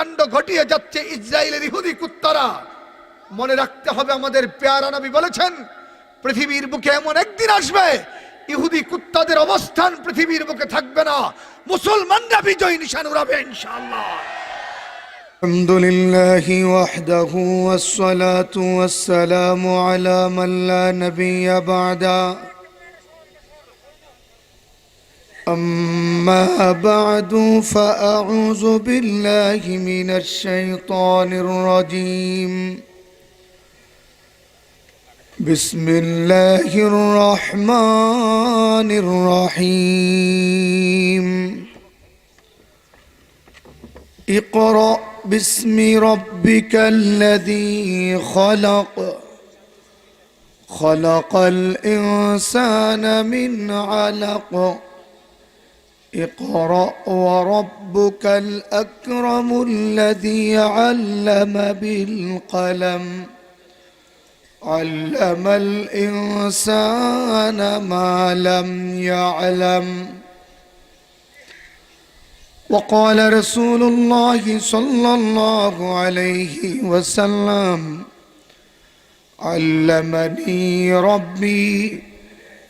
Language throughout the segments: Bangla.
হত্যাকাণ্ড ঘটিয়ে যাচ্ছে ইসরায়েলের ইহুদি কুত্তারা মনে রাখতে হবে আমাদের পেয়ারা নবী বলেছেন পৃথিবীর বুকে এমন একদিন আসবে ইহুদি কুত্তাদের অবস্থান পৃথিবীর বুকে থাকবে না মুসলমানরা বিজয় নিশান উড়াবে ইনশাআল্লাহ الحمد لله وحده والصلاة والسلام على من لا نبي بعده أما بعد فأعوذ بالله من الشيطان الرجيم. بسم الله الرحمن الرحيم. اقرأ باسم ربك الذي خلق. خلق الإنسان من علق. اقرأ وربك الأكرم الذي علم بالقلم. علم الإنسان ما لم يعلم. وقال رسول الله صلى الله عليه وسلم علمني ربي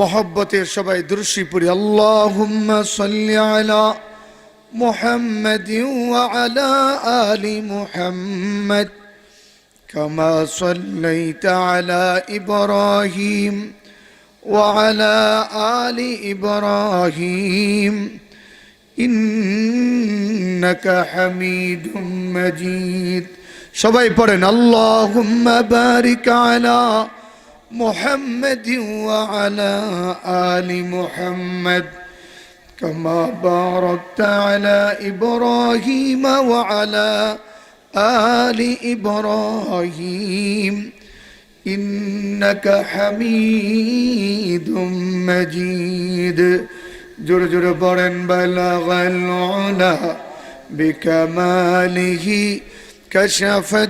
محبة সবাই দৃশ্যি পড়ি اللهم صل على محمد وعلى آل محمد كما صليت على إبراهيم وعلى آل إبراهيم إنك حميد مجيد সবাই পড়েন اللهم بارك على محمد وعلى آل محمد كما باركت على إبراهيم وعلى آل إبراهيم إنك حميد مجيد. جر جر برن بلغ العلا بكماله كشف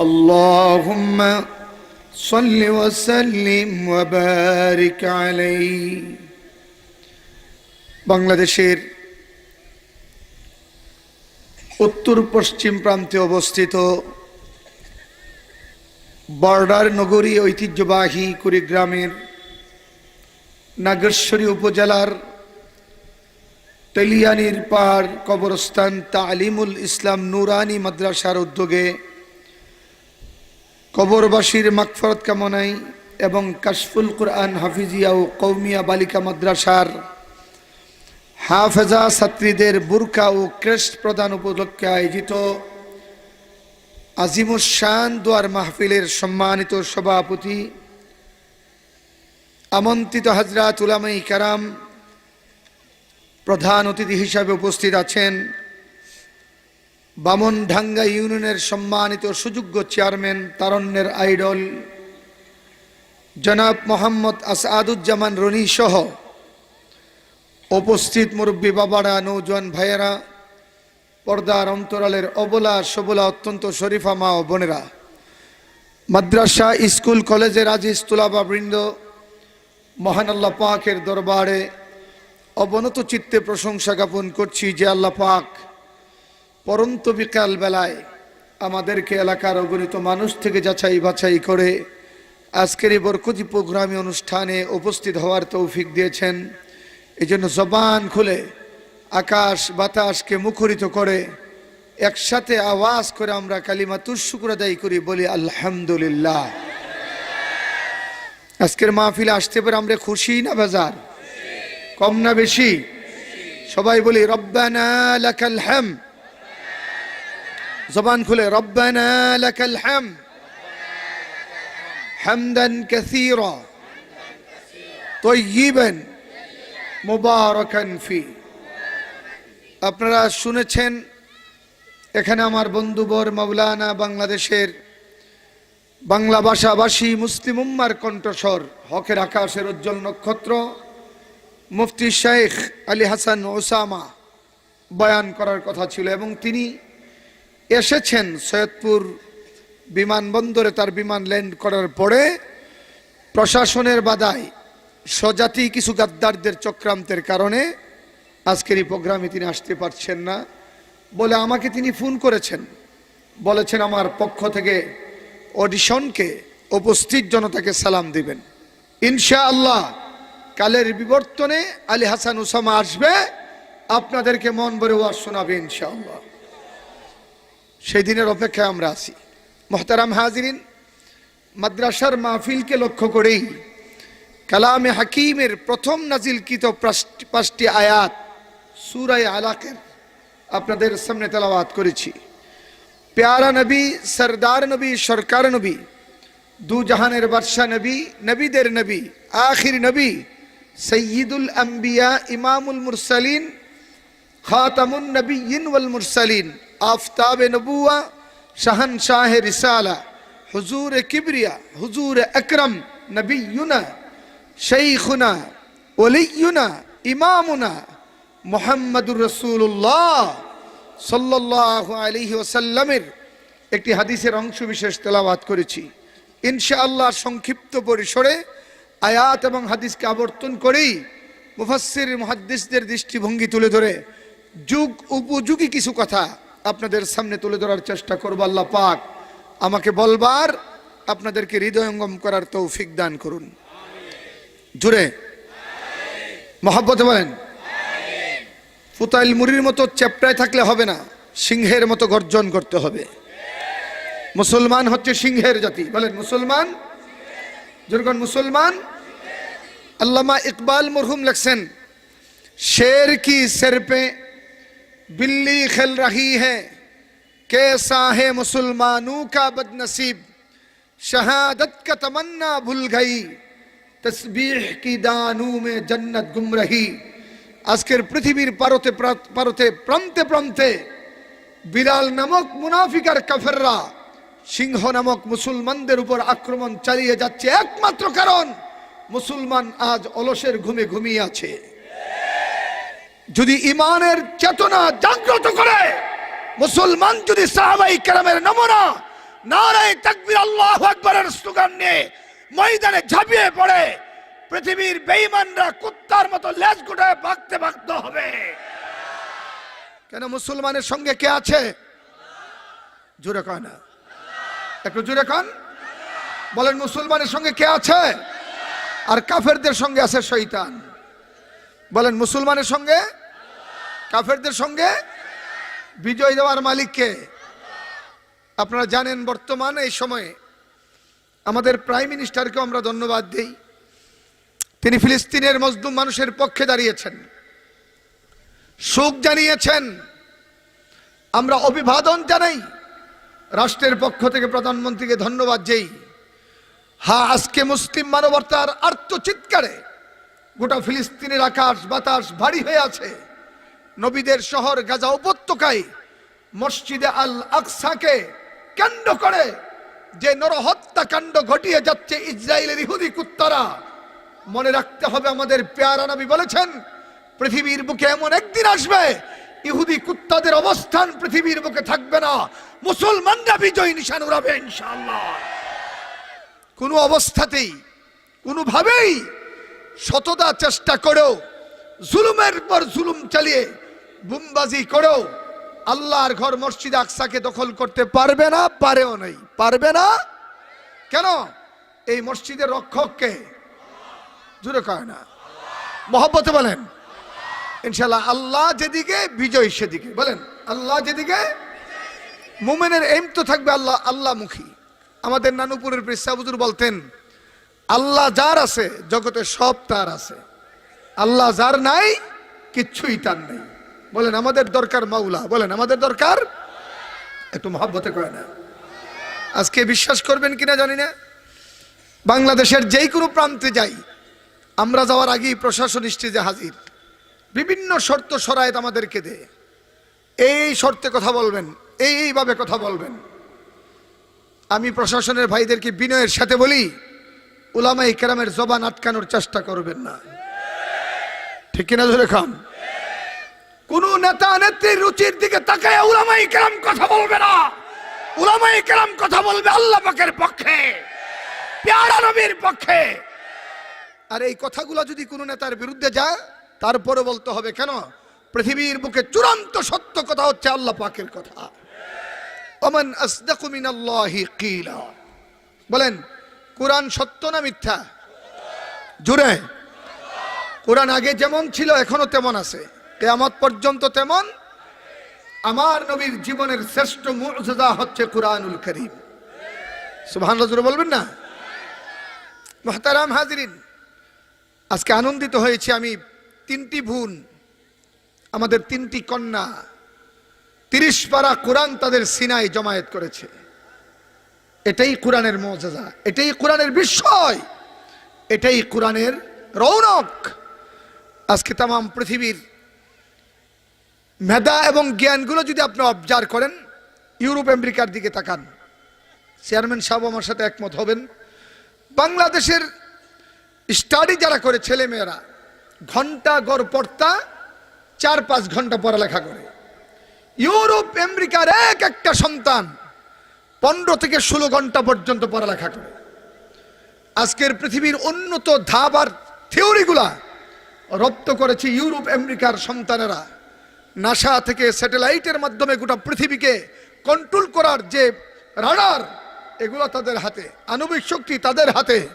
اللهم صل وسلم وبارك عليه বাংলাদেশের উত্তর পশ্চিম প্রান্তে অবস্থিত বর্ডার নগরী ঐতিহ্যবাহী কুড়িগ্রামের নাগেশ্বরী উপজেলার তেলিয়ানির পার কবরস্থান তালিমুল ইসলাম নুরানি মাদ্রাসার উদ্যোগে কবরবাসীর মাকফরত কামনায় এবং কাশফুল কোরআন হাফিজিয়া ও কৌমিয়া বালিকা মাদ্রাসার হাফেজা ছাত্রীদের বুরকা ও ক্রেস্ট প্রদান উপলক্ষে আয়োজিত আজিমুসান দোয়ার মাহফিলের সম্মানিত সভাপতি, আমন্ত্রিত হাজরাত উলামাই কারাম প্রধান অতিথি হিসাবে উপস্থিত আছেন বামনঢাঙ্গা ইউনিয়নের সম্মানিত সুযোগ্য চেয়ারম্যান তারণ্যের আইডল, জনাব মোহাম্মদ আসাদুজ্জামান রনি সহ উপস্থিত মুরব্বী বাবারা, নৌজওয়ান ভাইয়েরা, পর্দার অন্তরালের অবলা সবলা অত্যন্ত শরীফা মা ও বোনেরা। মাদ্রাসা, স্কুল, কলেজের আজিজ তুলাবা বৃন্দ, মহান আল্লাহ পাকের দরবারে অবনত চিত্তে প্রশংসা জ্ঞাপন করছি যে আল্লাহ পাক পরন্ত বিকাল বেলায় আমাদেরকে এলাকার অগণিত মানুষ থেকে যাচাই বাছাই করে আজকের এই বরকতি প্রোগ্রামী অনুষ্ঠানে উপস্থিত হওয়ার তৌফিক দিয়েছেন। এই জন্য জবান খুলে আকাশ বাতাসকে মুখরিত করে একসাথে আওয়াজ করে আমরা কালিমা তুশুকুর আদায় করি, বলি আলহামদুলিল্লাহ। আজকের মাহফিলে আসতে পারে আমরা খুশি না বাজার? কম না বেশি? সবাই বলি, রব্বানা লাকাল হাম জবান খুলে, রব্বানা লাকাল হাম। হামদান কাসীরা। তৈবান মুবারাকান ফি। আপনারা শুনেছেন, এখানে আমার বন্ধুবর মাওলানা বাংলাদেশের বাংলা ভাষাভাষী মুসলিম উম্মার কণ্ঠস্বর, হকের আকাশের উজ্জ্বল নক্ষত্র, মুফতি শেখ আলী হাসান ওসামা, বয়ান করার কথা ছিল এবং তিনি এসেছেন সৈয়দপুর বিমানবন্দরে তার বিমান ল্যান্ড করার পরে প্রশাসনের বাধায় স্বজাতি কিছু গাদ্দারদের চক্রান্তের কারণে আজকের এই প্রোগ্রামে তিনি আসতে পারছেন না বলে আমাকে তিনি ফোন করেছেন। বলেছেন, আমার পক্ষ থেকে অডিশনকে উপস্থিত জনতাকে সালাম দিবেন। ইনশা আল্লাহ কালের বিবর্তনে আলী হাসান উসামা আসবে। আপনাদেরকে মন ভরে ওয়াজ শোনাবে ইনশাআল্লাহ। সেই দিনের অপেক্ষায় আমরা আছি। মোহতারাম হাজিরিন, মাদ্রাসার মাহফিলকে লক্ষ্য করেই কালামে হাকিমের প্রথম নাজিলকৃত পাঁচটি- আয়াত, সুরায় আলাকের আপনাদের সামনে তেলাওয়াত করেছি। প্যারা নবী, সরদার নবী, সরকার নবী, দু জাহানের বাদশাহ নবী, নবীদের নবী, আখির নবী, সৈয়দুল আম্বিয়া, ইমামুল মুরসালিন, খাতামুন নবীন ওয়াল মুরসালিন। আফতাব নবুয়া শাহন শাহ রিসালা, হুজুর কিবরিয়া, হুজুর আকরম নবীনা শৈখুনা ওলিয়ুনা, ইমামুনা মোহাম্মদুর রসুল্লাহ সাল্লাহ আলহি ওসাল্লামের একটি হাদিসের অংশ বিশেষ তেলাওয়াত করেছি। ইনশাআল্লাহ সংক্ষিপ্ত পরিসরে আয়াত এবং হাদিসকে আবর্তন করেই মুফাসসির মুহাদ্দিসদের দৃষ্টিভঙ্গি তুলে ধরে যুগ উপযোগী কিছু কথা আপনাদের সামনে তুলে ধরার চেষ্টা করব, আল্লাহ পাক আমাকে বলবার আপনাদেরকে হৃদয়ঙ্গম করার তৌফিক দান করুন। জুড়ে মহাব্বত বলেন, পুতাইল মুড়ির মতো চ্যাপটায় থাকলে হবে না, সিংহের মতো গর্জন করতে হবে। মুসলমান হচ্ছে সিংহের জাতি। বলেন, মুসলমান? যেরকম মুসলমান? আল্লামা ইকবাল মরহুম লেখছেন, শের কি শেরপে बिल्ली खिल रही है कैसा है मुसलमानों का बदनसीब शहादत का तमन्ना भूल गई তসবিহ কি দানু মে জন্নত গুম রহি আজকের পৃথিবীর পারতে প্রা- পারতে প্রান্তে প্রান্তে বিলাল নামক মুনাফিকার কাফেররা সিংহ নামক মুসলমানদের উপর আক্রমণ চালিয়ে যাচ্ছে একমাত্র কারণ মুসলমান আজ অলসের ঘুমে ঘুমিয়ে আছে যদি ইমানের চেতনা জাগ্রত করে, মুসলমান যদি সাহাবাই কেরামের নমুনা নারায় তাকবির আল্লাহ আকবরের স্লোগান নিয়ে ময়দানে ঝাঁপিয়ে পড়ে, পৃথিবীর বেঈমানরা কুত্তার মতো লেজ গুটায় ভাগতে ভাগতে হবে। কেন মুসলমানের সঙ্গে কে আছে? জোরে কয় না। একটু জোরে কন। বলেন, মুসলমানের সঙ্গে কে আছে? আর কাফেরদের সঙ্গে আছে শৈতান বলেন, মুসলমানের সঙ্গে কাফেরদের সঙ্গে বিজয় দেওয়ার মালিককে আপনারা জানেন বর্তমান এই সময়ে আমাদের প্রাইম মিনিস্টারকে আমরা ধন্যবাদ দেই। তিনি ফিলিস্তিনের মজলুম মানুষের পক্ষে দাঁড়িয়েছেন। সুখ জানিয়েছেন। আমরা অভিবাদন জানাই। রাষ্ট্রের পক্ষ থেকে প্রধানমন্ত্রীকে ধন্যবাদ যেই হা, আজকে মুসলিম মানবতার আর্তচিৎকারে গোটা ফিলিস্তিনের আকাশ বাতাস ভারী হয়ে আছে। নবীদের শহর গাজা উপত্যকায় মসজিদে আল আকসাকে কেন্দ্র করে যে নরহত্যাকাণ্ড ঘটিয়ে যাচ্ছে ইসরায়েলের ইহুদি কুত্তারা, মনে রাখতে হবে আমাদের পেয়ারা নবী বলেছেন, পৃথিবীর বুকে এমন একদিন আসবে, ইহুদি কুত্তাদের অবস্থান পৃথিবীর বুকে থাকবে না, মুসলমানরা বিজয় নিশান উড়াবে ইনশাআল্লাহ। কোনো অবস্থাতেই, কোনোভাবেই শতদা চেষ্টা করেও জুলুমের পর জুলুম চালিয়ে বুমবাজি করেও আল্লাহর ঘর মসজিদ আকসাকে দখল করতে পারবে না, পারেও নাই। পারবে না? কেন? এই মসজিদের রক্ষককে। জুড়ে কয় না। মহব্বতে বলেন। ইনশাল্লাহ আল্লাহ যেদিকে, বিজয় সেদিকে। বলেন, আল্লাহ যেদিকে, মুমেনের এম তো থাকবে আল্লাহ, আল্লাহমুখী। আমাদের নানুপুরের পেশাবুজুর বলতেন, আল্লাহ যার আছে, জগতে সব তার আছে। আল্লাহ যার নাই, কিচ্ছুই তার নেই। বলেন, আমাদের দরকার মাওলা, বলেন, আমাদের দরকার? একটু মহাব্বতে করে না আজকে বিশ্বাস করবেন কিনা জানি না। বাংলাদেশের যেই কোনো প্রান্তে যাই, আমরা যাওয়ার আগেই প্রশাসন স্টেজে হাজির। বিভিন্ন শর্ত সরায়ত আমাদেরকে দেয়। এই শর্তে কথা বলবেন, এই এইভাবে কথা বলবেন। আমি প্রশাসনের ভাইদেরকে বিনয়ের সাথে বলি উলামাই কেরামের জবান আটকানোর চেষ্টা করবেন না। ঠিক কিনা ধরে খান? কোন নেতা নেত্রীর রুচির দিকে তাকায় উলামাই কেরাম কথা বলবে না। উলামাই কেরাম কথা বলবে আল্লাহ পাকের পক্ষে, পেয়ারা নবীর পক্ষে। আর এই কথাগুলো যদি কোনো নেতার বিরুদ্ধে যায়, তারপরে বলতে হবে কেন? পৃথিবীর বুকে চূড়ান্ত সত্য কথা হচ্ছে আল্লাহ পাকের কথা। ওমান আসদাকু মিনাল্লাহি কিলা। বলেন, কোরআন সত্য না মিথ্যা? জুড়ে। কোরআন আগে যেমন ছিল, এখনও তেমন আছে। কেয়ামত পর্যন্ত তেমন। আমার নবীর জীবনের শ্রেষ্ঠ মুজা হচ্ছে কোরআনুল করিম। সুবহানাল্লাহ জুড়ে বলবেন না? মহতারাম হাজিরিন, আজকে আনন্দিত হয়েছে আমি তিনটি বোন আমাদের তিনটি কন্যা, তিরিশ পারা কোরআন তাদের সিনাই জমায়েত করেছে। এটাই কোরআনের মজাজা, এটাই কোরআনের বিস্ময়, এটাই কোরআনের রৌনক। আজকে তাম পৃথিবীর মেধা এবং জ্ঞানগুলো যদি আপনি অবজার্ভ করেন, ইউরোপ, আমেরিকার দিকে তাকান। চেয়ারম্যান সাহেব আমার সাথে একমত হবেন। বাংলাদেশের স্টাডি যারা করে ছেলে মেয়েরা ঘণ্টা গড় পড়তা, চার পাঁচ ঘণ্টা পড়ালেখা করে। ইউরোপ, আমেরিকার এক একটা সন্তান পনেরো থেকে ষোলো ঘণ্টা পর্যন্ত পড়ালেখা করে। আজকের পৃথিবীর উন্নত ধাপ আর থিওরিগুলা রপ্ত করেছে ইউরোপ, আমেরিকার সন্তানেরা। নাসা থেকে স্যাটেলাইটের মাধ্যমে গোটা পৃথিবীকে কন্ট্রোল করার যে রাডার এগুলো তাদের হাতে, আণবিক শক্তি তাদের হাতে,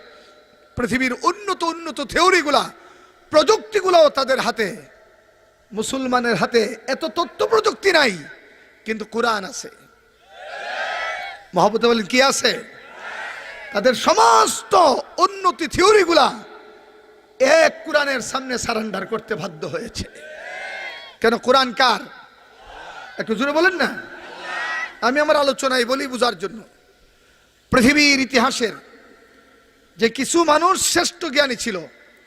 পৃথিবীর উন্নত উন্নত থিওরিগুলা প্রযুক্তিগুলোও তাদের হাতে, মুসলমানের হাতে এত তথ্য প্রযুক্তি নাই, কিন্তু কোরআন আছে। মহাবত কি আছে? তাদের সমস্ত উন্নতি থিওরিগুলা এক কোরআনের সামনে সারেন্ডার করতে বাধ্য হয়েছে। কেন? কোরআন কার? একটু জোরে বলেন না? আমি আমার আলোচনায় বলি বুঝার জন্য। পৃথিবীর ইতিহাসের যে কিছু মানুষ শ্রেষ্ঠ জ্ঞানী ছিল,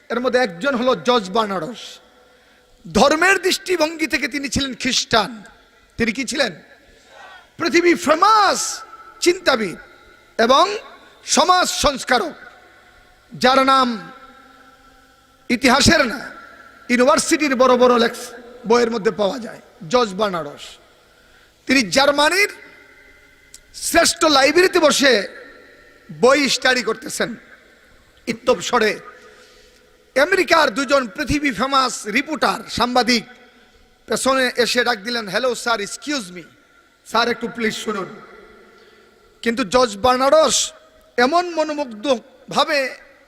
এর মধ্যে একজন হলো জজ বার্নারস ধর্মের দৃষ্টিভঙ্গি থেকে তিনি ছিলেন খ্রিস্টান। তিনি কি ছিলেন? পৃথিবী ফেমাস চিন্তাবিদ এবং সমাজ সংস্কারক, যার নাম ইতিহাসের না, ইউনিভার্সিটির বড় বড় লেক্স বইয়ের মধ্যে পাওয়া যায়, জজ বার্নারস তিনি জার্মানির শ্রেষ্ঠ লাইব্রেরিতে বসে বই স্টাডি করতেছেন। ইত্যবসরে আমেরিকার দুজন পৃথিবী ফেমাস রিপোর্টার, সাংবাদিক, পেছনে এসে ডাক দিলেন hello sir excuse me sir একটু প্লিজ শুনুন। কিন্তু জজ বার্নারস এমন মনোমুগ্ধ ভাবে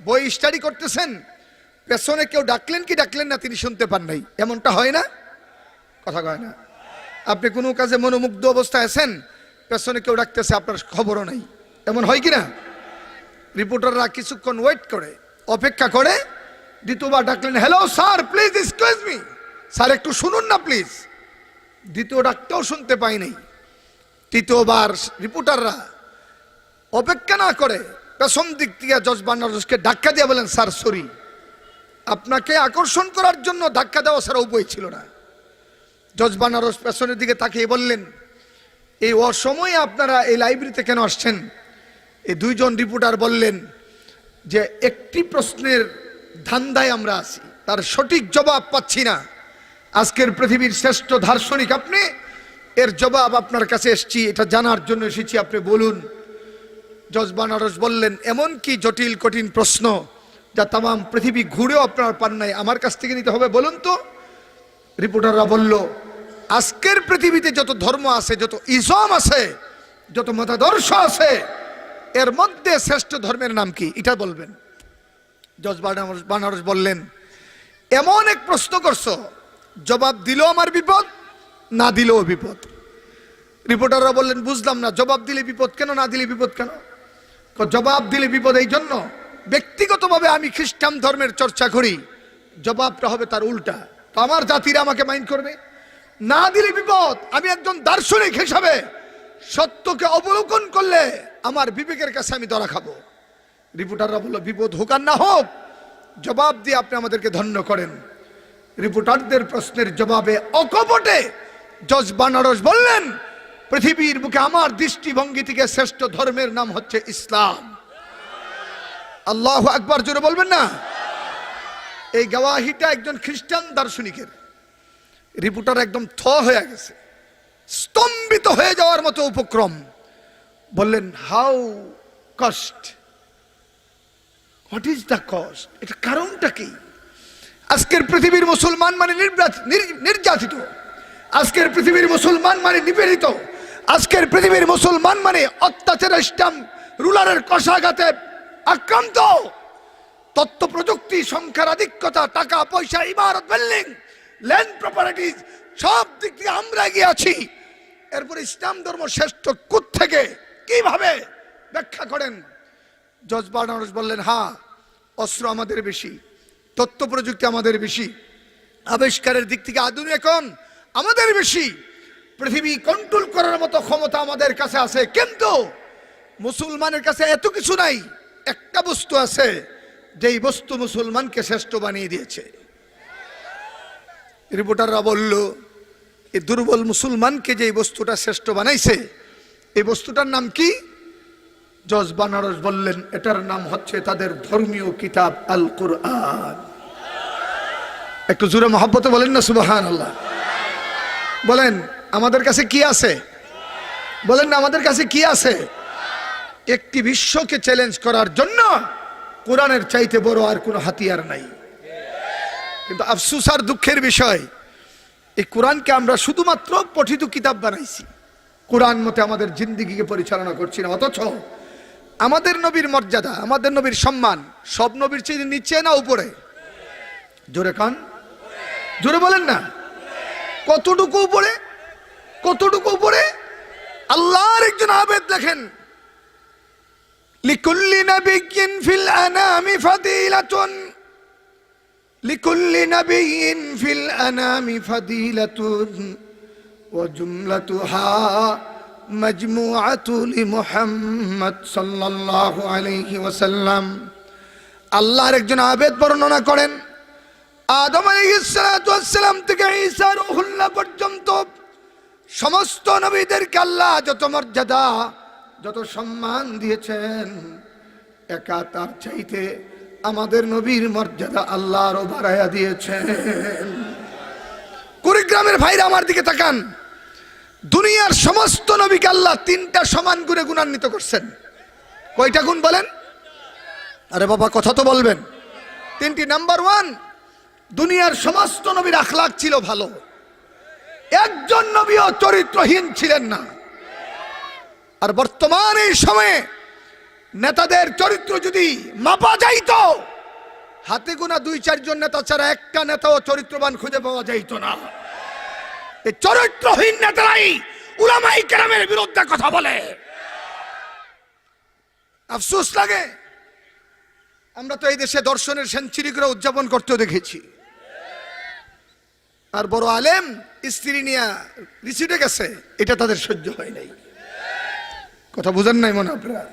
বই স্টাডি করতেছেন, পেছনে কেউ ডাকলেন কি ডাকলেন না তিনি শুনতে পান নাই। এমনটা হয় না? কথা কয় না। আপনি কোনো কাজে মনোমুগ্ধ অবস্থায় আছেন? পেছনে কেউ ডাকতেছে, আপনার খবরও নাই। এমন হয় কি না? রিপোর্টাররা কিছুক্ষণ ওয়েট করে, অপেক্ষা করে, দ্বিতীয়বার ডাকলেন hello sir please excuse me sir, একটু শুনুন না প্লিজ দ্বিতীয় ডাকটাও শুনতে পাই নাই। তৃতীয়বার রিপোর্টাররা অপেক্ষা না করে, পেছন দিক থেকে জজ বান্নারসকে ধাক্কা দিয়ে বলেন স্যার সরি আপনাকে আকর্ষণ করার জন্য ধাক্কা দেওয়া ছাড়া উপায় ছিল না। জজ বানারস পেছনের দিকে তাকিয়ে বললেন, এই অসময়ে আপনারা এই লাইব্রেরিতে কেন আসছেন? এই দুইজন রিপোর্টার বললেন, যে একটি প্রশ্নের ধান্দায় আমরা আছি, তার সঠিক জবাব পাচ্ছি না। আজকের পৃথিবীর শ্রেষ্ঠ দার্শনিক আপনি, এর জবাব আপনার কাছে এসছি, এটা জানার জন্য এসেছি, আপনি বলুন। জজ বানারস বললেন, এমন কি জটিল, কঠিন প্রশ্ন যা তাম পৃথিবী ঘুরেও আপনার পান নাই আমার কাছ থেকে নিতে হবে, বলুন তো? রিপোর্টাররা বলল, আজকের পৃথিবীতে যত ধর্ম আছে, যত ইসম আছে, যত মতাদর্শ আছে, এর মধ্যে শ্রেষ্ঠ ধর্মের নাম কি? এটা বলবেন। জজ বানারস বললেন, এমন এক প্রশ্ন করছ, জবাব দিল আমার বিপদ, না দিলেও বিপদ? রিপোর্টাররা বললেন, বুঝলাম না, জবাব দিলে বিপদ কেন, না দিলে বিপদ কেন? জবাব দিলে বিপদ এই জন্য, ব্যক্তিগতভাবে আমি খ্রিস্টান ধর্মের চর্চা করি, জবাবটা হবে তার উল্টা। তো আমার জাতিরা আমাকে মাইন্ড করবে। না দিলে বিপদ, আমি একজন দার্শনিক হিসাবে সত্যকে অবলোকন করলে আমার বিবেকের কাছে আমি ধরা খাব। রিপোর্টাররা বলল, বিপদ হোক আর না হোক, জবাব দিয়ে আপনি আমাদেরকে ধন্য করেন। রিপোর্টারদের প্রশ্নের জবাবে অকপটে জজ বানারস বললেন, পৃথিবীর বুকে আমার দৃষ্টিভঙ্গি থেকে শ্রেষ্ঠ ধর্মের নাম হচ্ছে ইসলাম। আল্লাহ আকবার জোরে বলবেন না? এই গাওয়াহিটা একজন খ্রিস্টান দার্শনিকের। রিপোর্টার একদম থ হয়ে গেছে। স্তম্ভিত হয়ে যাওয়ার মতো উপক্রম। বললেন, হাউ কষ্ট। হোয়াট ইজ দ্য কস্ট এটা কারণটা কি? আজকের পৃথিবীর মুসলমান মানে নির্যাত- নির- নির্যাতিত। আজকের পৃথিবীর মুসলমান মানে নিপীড়িত। আজকের পৃথিবীর মুসলমান মানে অত্যাচার ইসলাম রুলারের কষাঘাতে আক্রান্ত। তথ্য প্রযুক্তি সংখ্যার আধিক্যতা, টাকা, পয়সা, ইমারত, বিল্ডিং ল্যান্ড প্রপার্টিজ সব দিক থেকে আমরা এগিয়ে আছি। এরপর ইসলাম ধর্ম শ্রেষ্ঠ কুত থেকে কীভাবে ব্যাখ্যা করেন? জজ বার্নারস বললেন হ্যাঁ অস্ত্র আমাদের বেশি তথ্য প্রযুক্তি আমাদের বেশি, আবিষ্কারের দিক থেকে আধুনিক এখন আমাদের বেশি, পৃথিবী কন্ট্রোল করার মতো ক্ষমতা আমাদের কাছে আছে, কিন্তু মুসলমানের কাছে এত কিছু নাই, একটা বস্তু আছে যেই বস্তু মুসলমানকে শ্রেষ্ঠ বানিয়ে দিয়েছে। রিপোর্টাররা বলল এই দুর্বল মুসলমানকে যে বস্তুটা শ্রেষ্ঠ বানাইছে, এই বস্তুটার নাম কি? জজ বানারস বললেন, এটার নাম হচ্ছে তাদের ধর্মীয় কিতাব আল কুরআন একটু জোরে মহব্বতে বলেন না সুবাহান আল্লাহ বলেন, আমাদের কাছে কি আছে? বলেন না আমাদের কাছে কি আছে? একটি বিশ্বকে চ্যালেঞ্জ করার জন্য কোরআনের চাইতে বড় আর কোনো হাতিয়ার নাই। কিন্তু আফসুস আর দুঃখের বিষয়, এই কোরআনকে আমরা শুধুমাত্র পঠিত কিতাব বানাইছি। কোরআন মতে আমাদের জিন্দিগিকে পরিচালনা করছি না, অথচ আমাদের নবীর মর্যাদা, আমাদের নবীর সম্মান, সব নবীর চেয়ে নিচে না উপরে? জোরে কান। জোরে বলেন না। কতটুকু উপরে? কতটুকু উপরে? আল্লাহর একজন আবেদ দেখেন। লিকুল্লি নাবিয়্যিন ফিল আনামি ফাদিলাতুন লিকুল্লি নাবিয়্যিন ফিল আনামি ফাদিলাতুন وجملتها مجموعة لمحمد صلى الله عليه وسلم আল্লাহর একজন আবেদ বর্ণনা করেন আদম আলাইহিসসালাম থেকে ঈসা রুহুল্লাহ পর্যন্ত সমস্ত নবীদেরকে আল্লাহ যত মর্যাদা যত সম্মান দিয়েছেন, একা তার চাইতে আমাদের নবীর মর্যাদা আল্লাহ আরও বাড়াইয়া দিয়েছেন। কুড়িগ্রামের ভাইরা আমার দিকে তাকান। দুনিয়ার সমস্ত নবীকে আল্লাহ তিনটা সমান গুণে গুণান্বিত করছেন। কয়টা গুণ বলেন? আরে বাবা, কথা তো বলবেন। তিনটি, নাম্বার ওয়ান, দুনিয়ার সমস্ত নবীর আখলাক ছিল ভালো। একজন নবীও চরিত্রহীন ছিলেন না। আর বর্তমান এই সময়ে নেতাদের চরিত্র যদি মাপা যাইত, হাতে গোনা দুই, চারজন নেতা ছাড়া একটা নেতাও চরিত্রবান খুঁজে পাওয়া যাইত না। এই চরিত্রহীন নেতারাই উলামাই কেরামের বিরুদ্ধে কথা বলে। আফসোস লাগে, আমরা তো এই দেশে দর্শনের সেঞ্চুরি করে উদযাপন করতেও দেখেছি। আর বড় আলেম স্ত্রী নিয়ে রিসিটে গেছে, এটা তাদের সহ্য হয় নাই। কথা বুঝেন নাই মনে আপনারা?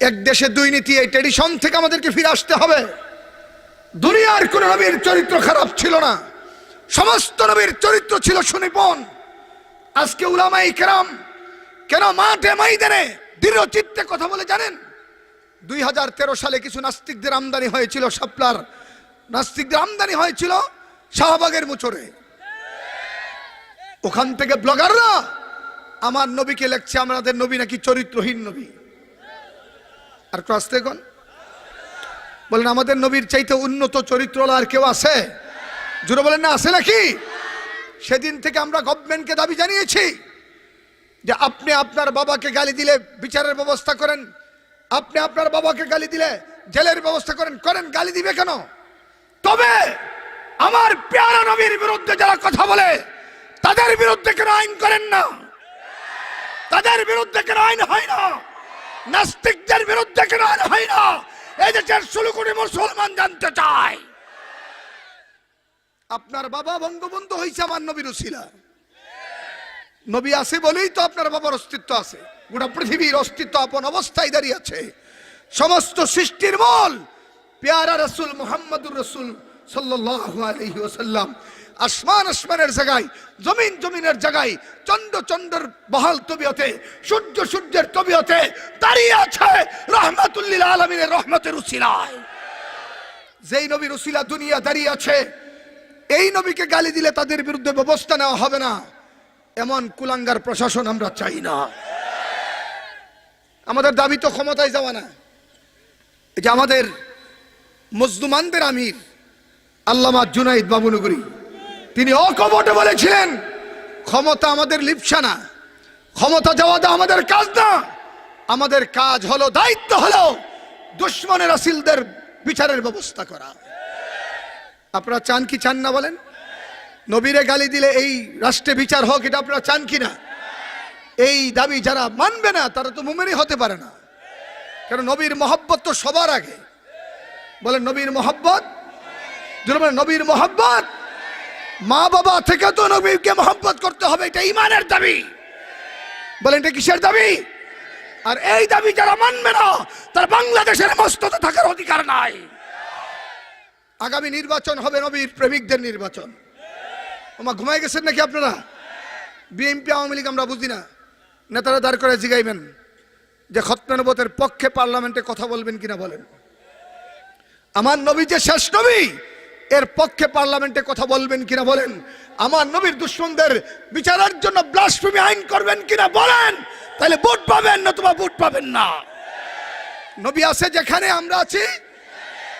এক দেশে দুই নীতি এই ট্রেডিশন থেকে আমাদেরকে ফিরে আসতে হবে। দুনিয়ার কোন নবীর চরিত্র খারাপ ছিল না। সমস্ত নবীর চরিত্র ছিল সুনিপন আজকে উলামাই কেরাম কেন মাঠে ময়দানে দৃঢ় চিত্তে কথা বলে জানেন? দুই হাজার তেরো সালে কিছু নাস্তিকদের আমদানি হয়েছিল সাপলার নাস্তিকদের আমদানি হয়েছিল শাহবাগের মুচরে ওখান থেকে ব্লগাররা আমার নবীকে লেখছে আমাদের নবী নাকি চরিত্রহীন নবী। আর কোন? বলেন, আমাদের নবীর চাইতে উন্নত চরিত্র আর কেউ আছে? জুড়ে বলেন না, আছে নাকি? সেদিন থেকে আমরা গভর্নমেন্টকে দাবি জানিয়েছি যে আপনি আপনার বাবাকে গালি দিলে বিচারের ব্যবস্থা করেন, আপনি আপনার বাবাকে গালি দিলে জেলের ব্যবস্থা করেন করেন, গালি দিবে কেন? তবে আমার প্যারা নবীর বিরুদ্ধে যারা কথা বলে, তাদের বিরুদ্ধে কেন আইন করেন না। তাদের বিরুদ্ধে কেন আইন হয় না। নাস্তিকদের বিরুদ্ধে কেন আইন হয় না। এই দেশের ষোলো কোটি মুসলমান জানতে চায়। আপনার বাবা বঙ্গবন্ধু হয়েছে আমার নবীর উসিলা নবী আছে বলেই তো আপনার বাবার অস্তিত্ব আছে। গোটা পৃথিবীর অস্তিত্ব আপন অবস্থায় দাঁড়িয়ে আছে। সমস্ত সৃষ্টির মূল পেয়ারা রসুল মোহাম্মদুর রসুল সাল্লাল্লাহু আলাইহি ওয়াসাল্লাম। আসমান আসমানের জায়গায়, জমিন জমিনের জায়গায়, চন্দ্র চন্দ্রের বহাল তবিয়তে, সূর্য সূর্যের তবিয়তে দাঁড়িয়ে আছে রহমাতুল্লিল আলমিনের রহমতের উসিলায়। যেই নবীর উসিলা দুনিয়া দাঁড়িয়ে আছে, এই নবীকে গালি দিলে তাদের বিরুদ্ধে ব্যবস্থা নেওয়া হবে না। এমন কুলাঙ্গার প্রশাসন আমরা চাই না। আমাদের দাবি তো ক্ষমতায় যাওয়া না। যে আমাদের মজদুমানদের আমির, আল্লামা জুনাইদ বাবুনগরী তিনি অকপটে বলেছিলেন, ক্ষমতা আমাদের লিপসা না, ক্ষমতা যাওয়া তো আমাদের কাজ না, আমাদের কাজ হলো, দায়িত্ব হলো দুশ্মনের আসিলদের বিচারের ব্যবস্থা করা। আপনারা চান কি চান না বলেন? নবীরে গালি দিলে এই রাষ্ট্রে বিচার হোক, এটা আপনারা চান কি না? এই দাবি যারা মানবে না, তারা তো মুমেনই হতে পারে না। কারণ নবীর মহব্বত তো সবার আগে। বলেন, নবীর মহব্বত? নবীর মহব্বত? মা বাবা থেকে তো নবীকে মহব্বত করতে হবে, এটা ইমানের দাবি। বলেন, এটা কিসের দাবি? আর এই দাবি যারা মানবে না, তার বাংলাদেশের মস্ততে থাকার অধিকার নাই। আগামী নির্বাচন হবে নবীর প্রেমিকদের নির্বাচন। ওমা ঘুমাই গেছেন নাকি আপনারা? বিএনপি, আওয়ামী লীগ আমরা বুঝি না। নেতারা দাঁড় করে জিগাইবেন। যে খতমেনবতের পক্ষে পার্লামেন্টে কথা বলবেন কিনা বলেন। আমার নবী যে শেষ নবী এর পক্ষে পার্লামেন্টে কথা বলবেন কিনা বলেন? আমার নবীর দুশ্মনদের বিচারের জন্য ব্লাসফেমি আইন করবেন কিনা বলেন? তাহলে ভোট পাবেন, নতুবা ভোট পাবেন না। নবী আছে যেখানে আমরা আছি?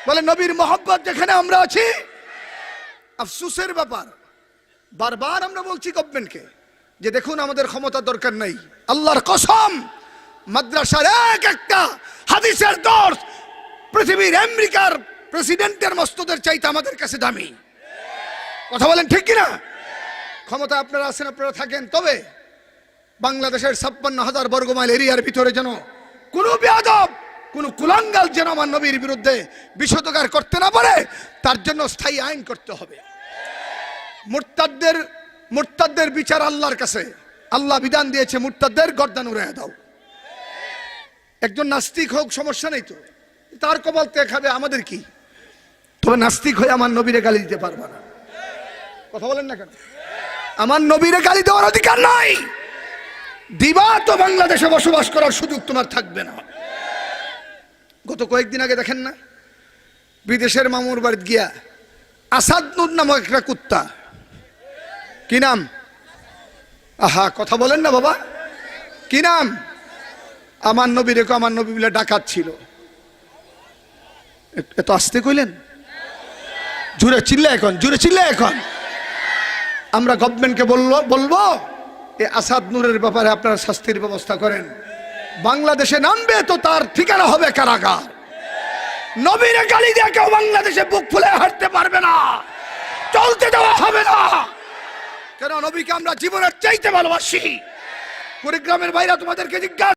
বলে নবীর মোহাম্মত যেখানে আমরা আছি? আফসুসের ব্যাপার। বারবার আমরা বলছি গভর্নমেন্টকে যে দেখুন আমাদের ক্ষমতা দরকার নাই। আল্লাহর কসম, মাদ্রাসার এক একটা হাদিসের দর্শ পৃথিবীর আমেরিকার প্রেসিডেন্টের মস্তদের চাইতে আমাদের কাছে দামি। কথা বলেন ঠিক কিনা? ক্ষমতা আপনারা আছেন, আপনারা থাকেন। তবে বাংলাদেশের ছাপ্পান্ন হাজার বর্গমাইল এরিয়ার ভিতরে যেন কোনো বেয়াদব কোনো কুলাঙ্গাল যেন আমার নবীর বিরুদ্ধে বিষোদগার করতে না পারে, তার জন্য স্থায়ী আইন করতে হবে। মুরতাদদের মুরতাদদের বিচার আল্লাহর কাছে। আল্লাহ বিধান দিয়েছে, মুরতাদদের গর্দান উড়াইয়া দাও। একজন নাস্তিক হোক, সমস্যা নেই তো। তার কবল তে খাবে আমাদের কি? তবে নাস্তিক হয়ে আমার নবীরে গালি দিতে পারবে না। কথা বলেন না কেন? আমার নবীরে গালি দেওয়ার অধিকার নাই। দিবা তো বাংলাদেশে বসবাস করার সুযোগ তোমার থাকবে না। গত কয়েকদিন আগে দেখেন না? বিদেশের মামুর বাড়িতে গিয়া আসাদ নুর নামক একটা কুত্তা। কি নাম? আহা, কথা বলেন না বাবা। কি নাম? আমার নবী রেখো আমার নবী বলে ডাকাত ছিল। এত আসতে কইলেন? জুড়ে চিল্লে এখন, জুড়ে চিল্লে এখন। আমরা গভর্নমেন্টকে বলল বলব এই আসাদ নূরের ব্যাপারে আপনারা শাস্তির ব্যবস্থা করেন। বাংলাদেশে নামবে তো তার ঠিকানা হবে কারাগার। নবীরে গালি দিয়ে কেউ বাংলাদেশে বুক ফুলে হাঁটতে পারবে না। চলতে দেওয়া হবে না। কেন নবীকে আমরা জীবনের চাইতে ভালোবাসি? কুড়িগ্রামের বাইরে তোমাদেরকে জিজ্ঞাসা